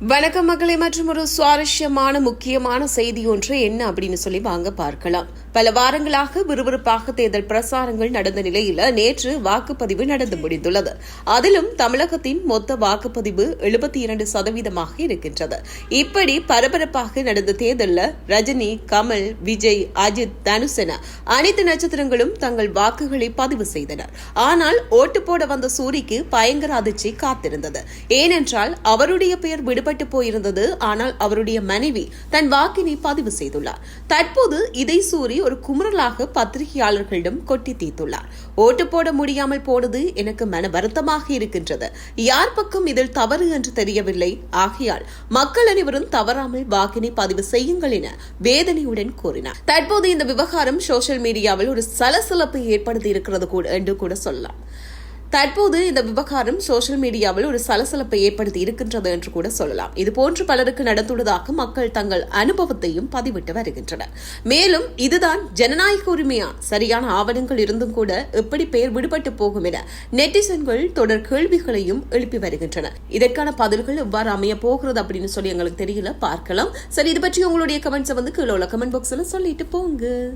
வணக்கம் மக்களை மற்றும் ஒரு சுவாரஸ்யமான முக்கியமான செய்தி ஒன்று என்ன அப்படின்னு சொல்லி வாங்க பார்க்கலாம். பல வாரங்களாக விறுவிறுப்பாக தேர்தல் பிரசாரங்கள் நடந்த நிலையில நேற்று வாக்குப்பதிவு நடந்து முடிந்துள்ளது. அதிலும் தமிழகத்தின் மொத்த வாக்குப்பதிவு எழுபத்தி இரண்டு சதவீதமாக இருக்கின்றது. இப்படி பரபரப்பாக நடந்த தேர்தலில் ரஜினி கமல் விஜய் அஜித் தனுஷ் என அனைத்து நட்சத்திரங்களும் தங்கள் வாக்குகளை பதிவு செய்தனர். ஆனால் ஓட்டு போட வந்த சூரிக்கு பயங்கர அதிர்ச்சி காத்திருந்தது. ஏனென்றால் அவருடைய பெயர் விடுபட்டு போயிருந்தது. ஆனால் அவருடைய மனைவி தன் வாக்கினை பதிவு செய்துள்ளார். தற்போது இதை சூறி ஒரு குமுறலாக பத்திரிகையாளர்களிடம் கொட்டி தீர்த்துள்ளார். ஓட்டு போட முடியாமல் போனது எனக்கு மன வருத்தமாக இருக்கின்றது. யார் பக்கம் இதில் தவறு என்று தெரியவில்லை. ஆகையால் மக்கள் அனைவரும் தவறாமல் வாக்கினை பதிவு செய்யுங்கள் என வேதனையுடன் கூறினார். தற்போது இந்த விவகாரம் சோஷியல் மீடியாவில் ஒரு சலசலப்பை ஏற்படுத்தி இருக்கிறது கூட என்று கூட சொல்லலாம். தற்போது இந்த விவகாரம் சோஷியல் மீடியாவில் ஒரு சலசலப்பை ஏற்படுத்தி இருக்கின்றது என்று கூட சொல்லலாம். இதுபோன்று பலருக்கு நடந்துள்ளதாக மக்கள் தங்கள் அனுபவத்தையும் பதிவிட்டு வருகின்றனர். மேலும் இதுதான் ஜனநாயக உரிமையா? சரியான ஆவணங்கள் இருந்தும் கூட எப்படி பெயர் விடுபட்டு போகும் என நெட்டிசன்கள் தொடர் கேள்விகளையும் எழுப்பி வருகின்றனர் இதற்கான பதில்கள் எவ்வாறு அமைய போகிறது அப்படின்னு சொல்லி எங்களுக்கு தெரியல. பார்க்கலாம். சரி இது பற்றி உங்களுடைய கமெண்ட்ஸை வந்து கீழே உள்ள கமெண்ட் பாக்ஸ்ல சொல்லிட்டு போங்க.